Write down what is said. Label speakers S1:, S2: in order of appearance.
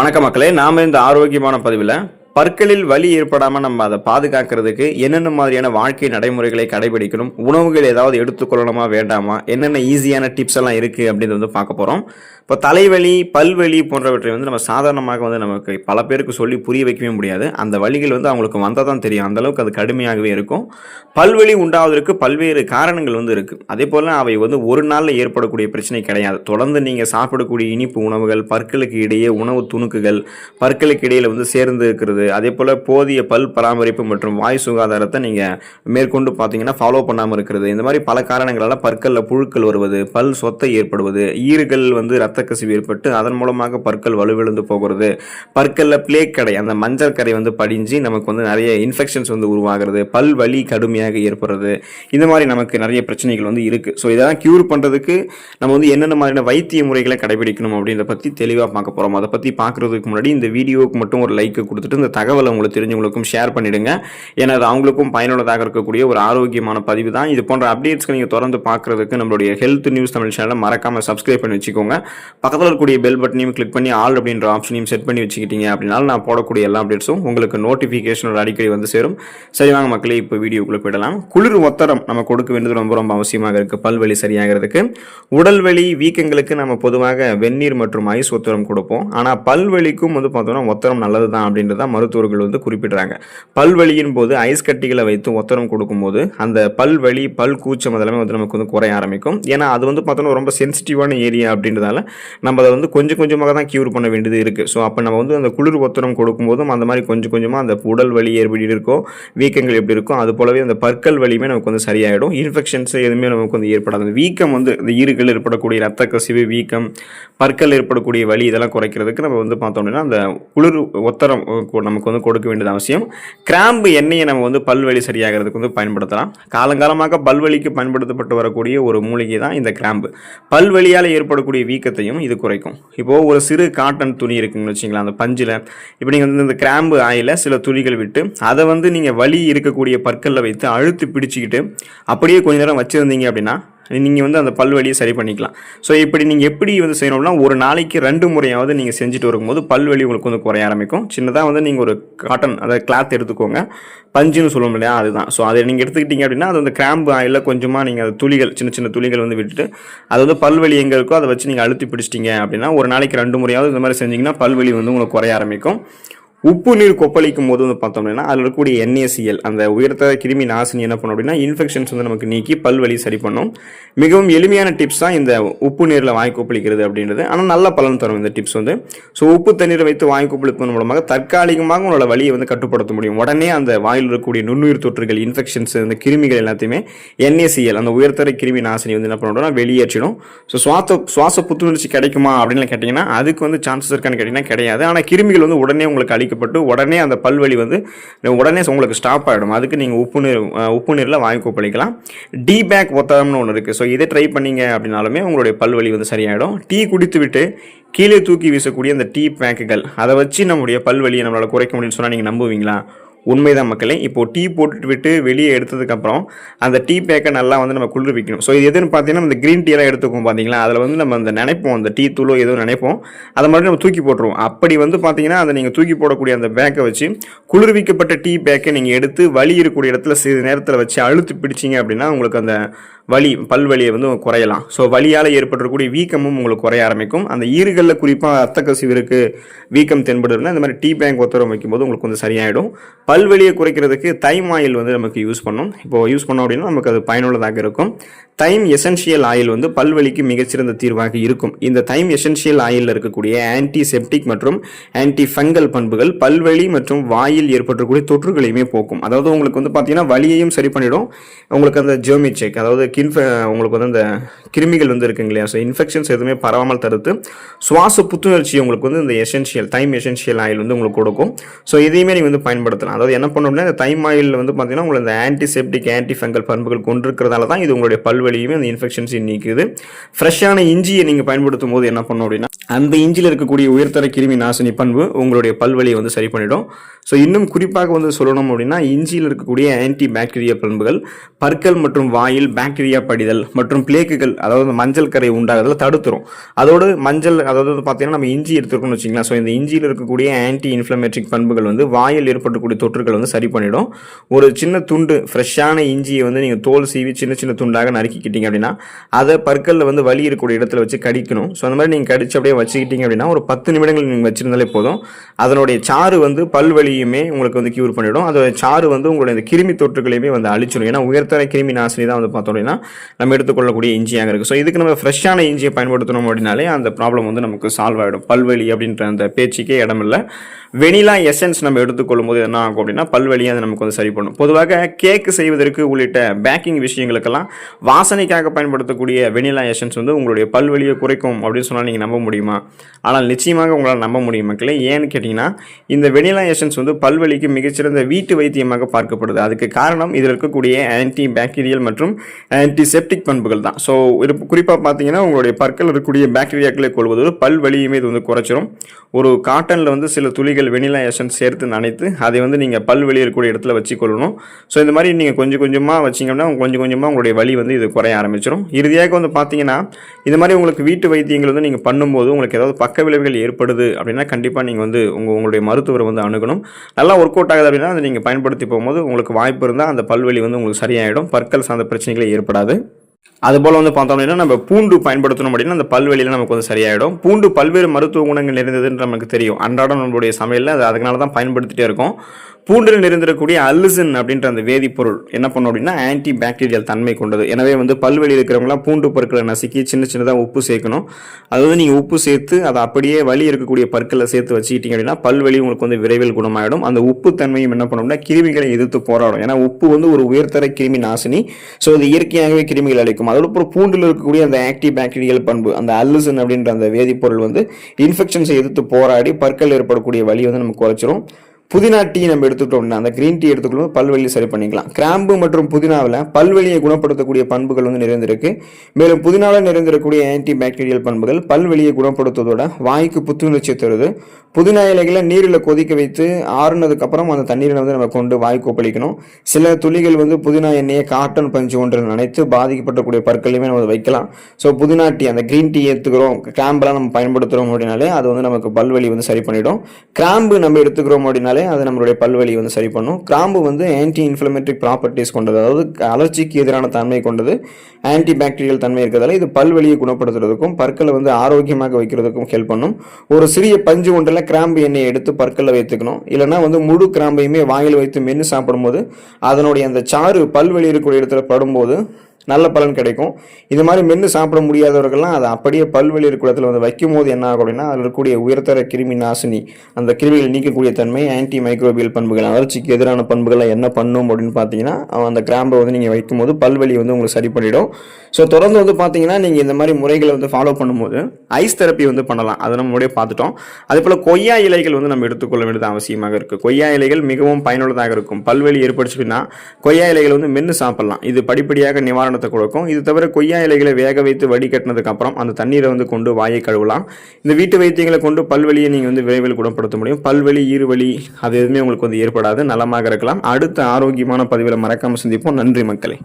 S1: வணக்க மக்களே நாம இந்த ஆரோக்கியமான பதிவில் பற்களில் வலி ஏற்படாமல் நம்ம அதை பாதுகாக்கிறதுக்கு என்னென்ன மாதிரியான வாழ்க்கை நடைமுறைகளை கடைபிடிக்கணும் உணவுகள் ஏதாவது எடுத்துக்கொள்ளணுமா வேண்டாமா என்னென்ன ஈஸியான டிப்ஸ் எல்லாம் இருக்குது அப்படின்னு வந்து பார்க்க போகிறோம் இப்போ தலைவலி பல்வலி போன்றவற்றை வந்து நம்ம சாதாரணமாக வந்து நமக்கு பல பேருக்கு சொல்லி புரிய வைக்கவே முடியாது. அந்த வழிகள் வந்து அவங்களுக்கு வந்தால் தான் தெரியும். அந்த அளவுக்கு அது கடுமையாகவே இருக்கும். பல்வலி உண்டாவதற்கு பல்வேறு காரணங்கள் வந்து இருக்குது அதே போல் அவை வந்து ஒரு நாளில் ஏற்படக்கூடிய பிரச்சனை கிடையாது. தொடர்ந்து நீங்கள் சாப்பிடக்கூடிய இனிப்பு உணவுகள் பற்களுக்கு இடையே உணவு துணுக்குகள் பற்களுக்கு இடையில் வந்து சேர்ந்து இருக்கிறது. அதே போல் போதிய பல் பராமரிப்பு மற்றும் வாய் சுகாதாரத்தை நீங்கள் மேற்கொண்டு பார்த்தீங்கன்னா ஃபாலோ பண்ணாமல் இருக்கிறது. இந்த மாதிரி பல காரணங்களால் பற்களில் புழுக்கள் வருவது பல் சொத்தை ஏற்படுவது ஈறுகள் வந்து ரத்த இரத்த கசிவு ஏற்பட்டு அதன் மூலமாக பற்கள் வலுவிழந்து போகிறது. பற்களில் பிளேக் கடை அந்த மஞ்சள் கரை வந்து படிஞ்சு நமக்கு வந்து நிறைய இன்ஃபெக்ஷன்ஸ் வந்து உருவாகிறது. பல் வலி கடுமையாக ஏற்படுறது. இந்த மாதிரி நமக்கு நிறைய பிரச்சனைகள் வந்து இருக்குது ஸோ இதெல்லாம் க்யூர் பண்ணுறதுக்கு நம்ம வந்து என்னென்ன மாதிரியான வைத்திய முறைகளை கடைபிடிக்கணும் அப்படின்றத பற்றி தெளிவாக பார்க்க போகிறோம் அதை பற்றி பார்க்குறதுக்கு முன்னாடி இந்த வீடியோவுக்கு மட்டும் ஒரு லைக் கொடுத்துட்டு இந்த தகவலை உங்களுக்கு தெரிஞ்சவங்களுக்கும் ஷேர் பண்ணிடுங்க. ஏன்னா அது அவங்களுக்கும் பயனுள்ளதாக இருக்கக்கூடிய ஒரு ஆரோக்கியமான பதிவு தான். இது போன்ற அப்டேட்ஸ்க்கு நீங்கள் தொடர்ந்து பார்க்குறதுக்கு நம்மளுடைய ஹெல்த் நியூஸ் தமிழ் சேனலை மறக்காமல் சப்ஸ்கிரைப் பண்ணி வச்சுக்கோங்க. பக்கத்தில் இருக்கக்கூடிய பெல் பட்டனையும் கிளிக் பண்ணி ஆல் அப்படின்ற ஆப்ஷனையும் செட் பண்ணி வச்சுக்கிட்டீங்க அப்படின்னால நான் போடக்கூடிய எல்லா அப்டேட்ஸும் உங்களுக்கு நோட்டிஃபிகேஷனோட அடிக்கடி வந்து சேரும். சரி வாங்க மக்களே இப்போ வீடியோக்குள்ளே போயிடலாம். குளிர் ஒத்தரம் நம்ம கொடுக்க வேண்டியது ரொம்ப ரொம்ப அவசியமாக இருக்குது பல்வலி சரியாகிறதுக்கு. உடல் வலி வீக்கங்களுக்கு நம்ம பொதுவாக வெந்நீர் மற்றும் ஐஸ் ஒத்தரம் கொடுப்போம். ஆனால் பல்வலிக்கும் வந்து பார்த்தோம்னா ஒத்தரம் நல்லது தான் அப்படின்றத மருத்துவர்கள் வந்து குறிப்பிடுறாங்க. பல்வலியின் போது ஐஸ் கட்டிகளை வைத்து ஒத்தரம் கொடுக்கும்போது அந்த பல்வலி பல் கூச்சம் அதெல்லாமே வந்து நமக்கு வந்து குறைய ஆரம்பிக்கும். ஏன்னா அது வந்து பார்த்தோம்னா ரொம்ப சென்சிட்டிவான ஏரியா அப்படின்றதால நம்ம அதை வந்து கொஞ்சம் கொஞ்சமாக தான் க்யூர் பண்ண வேண்டியது இருக்குது ஸோ அப்போ நம்ம வந்து அந்த குளிர் ஒத்தரம் கொடுக்கும்போதும் அந்த மாதிரி கொஞ்சம் கொஞ்சமாக அந்த உடல் வலி எப்படி இருக்கோ வீக்கங்கள் எப்படி இருக்கோ அது போலவே அந்த பற்கள் வலியுமே நமக்கு வந்து சரியாயிடும். இன்ஃபெக்ஷன்ஸ் எதுவுமே நமக்கு வந்து ஏற்படாது. அந்த வீக்கம் வந்து இந்த ஈறுகள் ஏற்படக்கூடிய ரத்த கசிவு வீக்கம் பற்கள் ஏற்படக்கூடிய வலி இதெல்லாம் குறைக்கிறதுக்கு நம்ம வந்து பார்த்தோம் அப்படின்னா அந்த குளிர் ஒத்தரம் நமக்கு வந்து கொடுக்க வேண்டியது அவசியம். கிராம்பு எண்ணெயை நம்ம வந்து பல்வலி சரியாகிறதுக்கு வந்து பயன்படுத்தலாம். காலங்காலமாக பல்வலிக்கு பயன்படுத்தப்பட்டு வரக்கூடிய ஒரு மூலிகை தான் இந்த கிராம்பு. பல்வலியால் ஏற்படக்கூடிய வீக்கத்தை வீக்கத்தையும் இது குறைக்கும். இப்போது ஒரு சிறு காட்டன் துணி இருக்குங்கன்னு வச்சிங்களா அந்த பஞ்சில். இப்போ நீங்கள் வந்து இந்த கிராம்பு ஆயில் சில துளிகள் விட்டு அதை வந்து நீங்கள் வலி இருக்கக்கூடிய பற்களில் வைத்து அழுத்து பிடிச்சிக்கிட்டு அப்படியே கொஞ்ச நேரம் வச்சுருந்தீங்க அப்படின்னா நீங்கள் வந்து அந்த பல்வலியை சரி பண்ணிக்கலாம். ஸோ இப்படி நீங்கள் எப்படி வந்து செய்யணும்னா ஒரு நாளைக்கு ரெண்டு முறையாவது நீங்கள் செஞ்சுட்டு வரும்போது பல்வலி உங்களுக்கு வந்து குறைய ஆரம்பிக்கும். சின்னதாக வந்து நீங்கள் ஒரு காட்டன் அதாவது கிளாத் எடுத்துக்கோங்க. பஞ்சுன்னு சொல்லுவோம் இல்லையா அதுதான். ஸோ அதை நீங்கள் எடுத்துக்கிட்டீங்க அப்படின்னா அது வந்து கிராம்பு ஆயிலில் கொஞ்சமாக நீங்கள் அது துளிகள் சின்ன சின்ன துளிகள் வந்து விட்டுட்டு அது வந்து பல்வலி எங்கே இருக்கோ அதை வச்சு நீங்கள் அழுத்தி பிடிச்சிட்டீங்க அப்படின்னா ஒரு நாளைக்கு ரெண்டு முறையாவது இந்த மாதிரி செஞ்சிங்கன்னா பல்வலி வந்து உங்களுக்கு குறைய ஆரம்பிக்கும். உப்பு நீர் கொப்பளிக்கும் போது வந்து பார்த்தோம் அப்படின்னா அதில் இருக்கக்கூடிய என்ஏசிஎல் அந்த உயர்த்த கிருமி நாசினி என்ன பண்ணும் அப்படின்னா இன்ஃபெக்ஷன்ஸ் வந்து நமக்கு நீக்கி பல்வலி சரி பண்ணும். மிகவும் எளிமையான டிப்ஸ் தான் இந்த உப்பு நீரில் வாய் கொப்பளிக்கிறது அப்படின்றது. ஆனால் நல்ல பலன் தரும் இந்த டிப்ஸ் வந்து. ஸோ உப்பு தண்ணீரை வைத்து வாய் கொப்பளிப்பதன் மூலமாக தற்காலிகமாக உங்களோட வலியை வந்து கட்டுப்படுத்த முடியும். உடனே அந்த வாயில் இருக்கக்கூடிய நுண்ணுயிர் தொற்றுகள் இன்ஃபெக்ஷன்ஸ் இந்த கிருமிகள் எல்லாத்தையுமே என்ஏசிஎல் அந்த உயர்த்தர கிருமி நாசினி வந்து என்ன பண்ணணும்னா வெளியேற்றிடும். ஸோ சுவாச சுவாச புத்துணர்ச்சி கிடைக்குமா அப்படின்னு கேட்டிங்கன்னா அதுக்கு வந்து சான்சஸ் இருக்கான்னு கேட்டிங்கன்னா கிடையாது. ஆனால் கிருமிகள் வந்து உடனே உங்களுக்கு அழிக்கப்பட்டு உடனே அந்த பல்வலி வந்து உடனே உங்களுக்கு ஸ்டாப் ஆகிடும் அதுக்கு நீங்கள் உப்பு நீர் உப்பு நீரில் வாங்கி கொப்பளிக்கலாம். டீ பேக் ஒத்தரம்னு ஒன்று இருக்குது ஸோ இதை ட்ரை பண்ணீங்க அப்படின்னாலுமே உங்களுடைய பல்வலி வந்து சரியாயிடும். டீ குடித்து விட்டு கீழே தூக்கி வீசக்கூடிய அந்த டீ பேக்குகள் அதை வச்சு நம்முடைய பல்வலியை நம்மளால் குறைக்க முடியும்னு சொன்னால் நீங்கள் நம்புவீங்களா? உண்மைதான் மக்களே. இப்போ டீ போட்டுட்டு விட்டு வெளியே எடுத்ததுக்கப்புறம் அந்த டீ பேக்கை நல்லா வந்து நம்ம குளிர் வைக்கணும். ஸோ இது எதுன்னு பார்த்தீங்கன்னா இந்த க்ரீன் டீ எல்லாம் எடுத்துக்கோம் பார்த்தீங்களா? அதில் வந்து நம்ம அந்த நினைப்போம். அந்த டீ தூளோ ஏதோ நினைப்போம். அதை மட்டும் நம்ம தூக்கி போட்டுருவோம். அப்படி வந்து பார்த்தீங்கன்னா அதை நீங்கள் தூக்கி போடக்கூடிய அந்த பேக்கை வச்சு குளிர்விக்கப்பட்ட டீ பேக்கை நீங்கள் எடுத்து வலி இருக்கக்கூடிய இடத்துல சிறிது நேரத்தில் வச்சு அழுத்து பிடிச்சிங்க அப்படின்னா உங்களுக்கு அந்த வலி பல்வலியை வந்து குறையலாம். ஸோ வலியால் ஏற்பட்டிருக்கக்கூடிய வீக்கமும் உங்களுக்கு குறைய ஆரம்பிக்கும். அந்த ஈறுகளில் குறிப்பாக ரத்த கசிவு இருக்குது வீக்கம் தென்படுதுன்னா இந்த மாதிரி டீ பேங்க் ஒத்தரம் வைக்கும்போது உங்களுக்கு வந்து சரியாயிடும். பல்வலியை குறைக்கிறதுக்கு தைம் ஆயில் வந்து நமக்கு யூஸ் பண்ணும். இப்போ யூஸ் பண்ணோம் அப்படின்னா நமக்கு அது பயனுள்ளதாக இருக்கும். தைம் எசென்ஷியல் ஆயில் வந்து பல்வலிக்கு மிகச்சிறந்த தீர்வாக இருக்கும். இந்த தைம் எசென்ஷியல் ஆயிலில் இருக்கக்கூடிய ஆன்டிசெப்டிக் மற்றும் ஆன்டி ஃபங்கல் பண்புகள் பல்வலி மற்றும் வாயில் ஏற்பட்டக்கூடிய தொற்றுகளையுமே போக்கும். அதாவது உங்களுக்கு வந்து பார்த்தீங்கன்னா வலியையும் சரி பண்ணிடும். உங்களுக்கு அந்த ஜெர்மி செக் அதாவது உங்களுக்கு வந்து அந்த கிருமிகள் வந்து இருக்குங்க இல்லையா? ஸோ இன்ஃபெக்ஷன்ஸ் எதுவுமே பரவாமல் தடுத்து சுவாச புத்துணர்ச்சி உங்களுக்கு வந்து இந்த எசென்ஷியல் தைம் எசென்ஷியல் ஆயில் வந்து உங்களுக்கு கொடுக்கும். ஸோ இதையுமே நீங்கள் வந்து பயன்படுத்தலாம். அதாவது என்ன பண்ணணும்னா இந்த தைம் ஆயில் வந்து பார்த்தீங்கன்னா உங்களுக்கு இந்த ஆன்டிசெப்டிக் ஆன்டி ஃபங்கல் பண்புகள் கொண்டிருக்கிறதால தான் இது உங்களுடைய பல்வலியுமே அந்த இன்ஃபெக்ஷன்ஸையும் நீக்குது. ஃப்ரெஷ்ஷான இஞ்சியை நீங்கள் பயன்படுத்தும் போது என்ன பண்ணும் அப்படின்னா அந்த இஞ்சியில் இருக்கக்கூடிய உயர்தர கிருமி நாசினி பண்பு உங்களுடைய பல்வலியை வந்து சரி பண்ணிடும். ஸோ இன்னும் குறிப்பாக வந்து சொல்லணும் அப்படின்னா இஞ்சியில் இருக்கக்கூடிய ஆன்டி பாக்டீரியா பண்புகள் பற்கள் மற்றும் வாயில் பாக்டீரியா பாக்டீரியா படிதல் மற்றும் பிளேக்குகள் அதாவது மஞ்சள் கரை உண்டாகிறதுல தடுத்துரும். அதோடு மஞ்சள் அதாவது வந்து பார்த்தீங்கன்னா நம்ம இஞ்சி எடுத்துருக்கோம்னு வச்சிங்களா ஸோ இந்த இஞ்சியில் இருக்கக்கூடிய ஆன்டி இன்ஃப்ளமேட்ரிக் பண்புகள் வந்து வாயில் ஏற்படக்கூடிய தொற்றுகள் வந்து சரி பண்ணிடும். ஒரு சின்ன துண்டு ஃப்ரெஷ்ஷான இஞ்சியை வந்து நீங்கள் தோல் சீவி சின்ன சின்ன துண்டாக நறுக்கிக்கிட்டீங்க அப்படின்னா அதை பற்களில் வந்து வலி இருக்கக்கூடிய இடத்துல வச்சு கடிக்கணும். ஸோ அந்த மாதிரி நீங்கள் கடிச்சு அப்படியே வச்சுக்கிட்டீங்க அப்படின்னா ஒரு பத்து நிமிடங்கள் நீங்கள் வச்சிருந்தாலே போதும். அதனுடைய சாறு வந்து பல்வலியுமே உங்களுக்கு வந்து கியூர் பண்ணிடும். அதோட சாறு வந்து உங்களுடைய இந்த கிருமி தொற்றுகளையுமே வந்து அழிச்சிடும் ஏன்னா உயர்த்தர கிருமி நாசினி தான் வந்து பார்த்தோம் அப்படின்னா நம்ம எடுத்துக்கொள்ளக்கூடிய இஞ்சியாக இருக்குது ஸோ இதுக்கு நம்ம ஃப்ரெஷ்ஷான இஞ்சியை பயன்படுத்தணும் அப்படின்னாலே அந்த ப்ராப்ளம் வந்து நமக்கு சால்வ் ஆகிடும் பல்வெளி அப்படின்ற அந்த பேச்சுக்கே இடமில்லை. வெனிலா எசன்ஸ் நம்ம எடுத்துக்கொள்ளும் போது என்ன ஆகும் அப்படின்னா பல்வெளியை அது நமக்கு வந்து சரி பண்ணும். பொதுவாக கேக்கு செய்வதற்கு உள்ளிட்ட பேக்கிங் விஷயங்களுக்கெல்லாம் வாசனைக்காக பயன்படுத்தக்கூடிய வெனிலா எசன்ஸ் வந்து உங்களுடைய பல்வெளியை குறைக்கும் அப்படின்னு சொன்னால் நீங்கள் நம்ப முடியுமா? ஆனால் நிச்சயமாக உங்களால் நம்ப முடியும் மக்களே. ஏன்னு கேட்டிங்கன்னா இந்த வெனிலா எசன்ஸ் வந்து பல்வெளிக்கு மிகச்சிறந்த வீட்டு வைத்தியமாக பார்க்கப்படுது. அதுக்கு காரணம் இதில் இருக்கக்கூடிய ஆன்டி பாக்டீரியல் மற்றும் ஆன்டிசெப்டிக் பண்புகள் தான். ஸோ குறிப்பாக பார்த்தீங்கன்னா உங்களுடைய பற்கள் இருக்கக்கூடிய பாக்டீரியாக்களை கொள்வதோடு பல் வலியுமே இது வந்து குறைச்சிரும். ஒரு காட்டனில் வந்து சில துளிகள் வெனிலா எசன்ஸ் சேர்த்து நனைத்து அதை வந்து நீங்கள் பல் பல்வலி இருக்கக்கூடிய இடத்துல வச்சுக்கொள்ளணும். ஸோ இந்த மாதிரி நீங்கள் கொஞ்சம் கொஞ்சமாக வச்சிங்கன்னா கொஞ்சம் கொஞ்சமாக உங்களுடைய வலி வந்து இது குறைய ஆரம்பிச்சிடும் இறுதியாக வந்து பார்த்தீங்கன்னா இந்த மாதிரி உங்களுக்கு வீட்டு வைத்தியங்கள் வந்து நீங்கள் பண்ணும்போது உங்களுக்கு ஏதாவது பக்க விளைவுகள் ஏற்படுது அப்படின்னா கண்டிப்பாக நீங்கள் வந்து உங்கள் உங்களுடைய மருத்துவரை வந்து அணுகணும். நல்லா ஒர்க் அவுட் ஆகுது அப்படின்னா அதை நீங்கள் பயன்படுத்தி போகும்போது உங்களுக்கு வாய்ப்பு இருந்தால் அந்த பல்வலி வந்து உங்களுக்கு சரியாயிடும். பற்கள் சார்ந்த பிரச்சனைகளே ஏற்படாது அதுபோல் வந்து பார்த்தோம் அப்படின்னா நம்ம பூண்டு பயன்படுத்தணும் அப்படின்னா அந்த பல்வெளியில் நமக்கு வந்து சரியாயிடும். பூண்டு பல்வேறு மருத்துவ குணங்கள் நிறைந்ததுன்னு நமக்கு தெரியும். அன்றாடம் நம்மளுடைய சமையலில் அது அதனால தான் பயன்படுத்திகிட்டே இருக்கும். பூண்டில் நிறைந்திருக்கக்கூடிய அல்லுசின் அப்படின்ற அந்த வேதிப்பொருள் என்ன பண்ணும் அப்படின்னா ஆன்டி பாக்டீரியல் தன்மை கொண்டது. எனவே வந்து பல்வெளி இருக்கிறவங்களாம் பூண்டு பற்களை நசுக்கி சின்ன சின்னதாக உப்பு சேர்க்கணும். அதாவது நீங்கள் உப்பு சேர்த்து அதை அப்படியே வலி இருக்கக்கூடிய பற்களை சேர்த்து வச்சுக்கிட்டீங்க அப்படின்னா பல்வெளி உங்களுக்கு வந்து விரைவில் குணமாயிடும். அந்த உப்பு தன்மையும் என்ன பண்ணும்னா கிருமிகளை எதிர்த்து போராடும். ஏன்னா உப்பு வந்து ஒரு உயர்தர கிருமி நாசினி. ஸோ அது இயற்கையாகவே கிருமிகள் அளிக்கும் அதோட பூண்டில் இருக்கக்கூடிய அந்த ஆக்டிவ் பாக்டீரியல் பண்பு அந்த அல்லுசன் அப்படின்ற அந்த வேதிப்பொருள் வந்து இன்ஃபெக்ஷன்ஸை எதிர்த்து போராடி பற்கள் ஏற்படக்கூடிய வழி வந்து நம்ம குறைச்சிரும். புதினா டீ நம்ம எடுத்துக்கிட்டோம்னா அந்த க்ரீன் டீ எடுத்துக்கணும் பல்வெளியை சரி பண்ணிக்கலாம். கிராம்பு மற்றும் புதினாவில் பல்வெளியை குணப்படுத்தக்கூடிய பண்புகள் வந்து நிறைந்திருக்கு. மேலும் புதினாவில் நிறைந்திருக்கக்கூடிய ஆன்டி பாக்டீரியல் பண்புகள் பல்வெளியை குணப்படுத்துவதோட வாய்க்கு புத்துணர்ச்சி தருது. புதினா இலைகளை நீரில் கொதிக்க வைத்து ஆறுனதுக்கப்புறம் அந்த தண்ணீரை வந்து நம்ம கொண்டு வாய் கொப்பளிக்கணும். சில துளிகள் வந்து புதினா எண்ணெயை காட்டன் பஞ்சு ஒன்று நினைத்து பாதிக்கப்படக்கூடிய பற்களையுமே நம்ம வைக்கலாம். ஸோ புதினா டீ அந்த க்ரீன் டீ எடுத்துக்கிறோம் கிராம்பெலாம் நம்ம பயன்படுத்துகிறோம் அப்படின்னாலே அது வந்து நமக்கு பல்வலி வந்து சரி பண்ணிடும். கிராம்பு நம்ம எடுத்துக்கிறோம் அப்படின்னாலே அது நம்மளுடைய பல்வலி வந்து சரி பண்ணும். கிராம்பு வந்து ஆன்டி இன்ஃப்ளமேட்ரிக் ப்ராப்பர்ட்டிஸ் கொண்டது அதாவது அலர்ச்சிக்கு எதிரான தன்மை கொண்டது ஆன்டி பாக்டீரியல் தன்மை இருக்கிறதால இது பல்வலியை குணப்படுத்துறதுக்கும் பற்களை வந்து ஆரோக்கியமாக வைக்கிறதுக்கும் ஹெல்ப் பண்ணும். ஒரு சிறிய பஞ்சு ஒன்றில் கிராம்பு எண்ணெயை எடுத்து பற்களில் வைத்துக்கணும். இல்லைனா வந்து முழு கிராம்பையுமே வாயில் வைத்து மென்று சாப்பிடும்போது அதனுடைய அந்த சாறு பல்வெளி இருக்கக்கூடிய இடத்துல படும்போது நல்ல பலன் கிடைக்கும். இது மாதிரி மென்று சாப்பிட முடியாதவர்கள்லாம் அதை அப்படியே பல்வெளி இருக்கிற வந்து வைக்கும் போது என்ன ஆகும் அப்படின்னா அதில் இருக்கக்கூடிய உயர்தர கிருமி நாசினி அந்த கிருமிகள் நீக்கக்கூடிய தன்மை ஆன்டி மைக்ரோபியல் பண்புகள் வளர்ச்சிக்கு எதிரான பண்புகளை என்ன பண்ணும் அப்படின்னு பார்த்தீங்கன்னா அந்த கிராம்பை வந்து நீங்கள் வைக்கும்போது பல்வெளி வந்து உங்களுக்கு சரி பண்ணிடும் ஸோ தொடர்ந்து வந்து பார்த்தீங்கன்னா நீங்கள் இந்த மாதிரி முறைகளை வந்து ஃபாலோ பண்ணும்போது ஐஸ் தெரப்பி வந்து பண்ணலாம். அதை நம்ம முறையே பார்த்துட்டோம். அதே போல் கொய்யா இலைகள் வந்து நம்ம எடுத்துக்கொள்ள வேண்டியது அவசியமாக இருக்குது கொய்யா இலைகள் மிகவும் பயனுள்ளதாக இருக்கும். பல்வெளி ஏற்படுச்சுன்னா கொய்யா இலைகள் வந்து மென்று சாப்பிடலாம். இது படிப்படியாக நிவாரணம் நிவாரணத்தை கொடுக்கும். இது தவிர கொய்யா இலைகளை வேக வைத்து வடிகட்டினதுக்கு அப்புறம் அந்த தண்ணீரை வந்து கொண்டு வாயை கழுவலாம். இந்த வீட்டு வைத்தியங்களை கொண்டு பல்வழியை நீங்கள் வந்து விரைவில் குணப்படுத்த முடியும். பல்வழி ஈறுவலி அது எதுவுமே உங்களுக்கு வந்து ஏற்படாது. நலமாக இருக்கலாம். அடுத்த ஆரோக்கியமான பதிவில் மறக்காமல் சந்திப்போம். நன்றி மக்களே.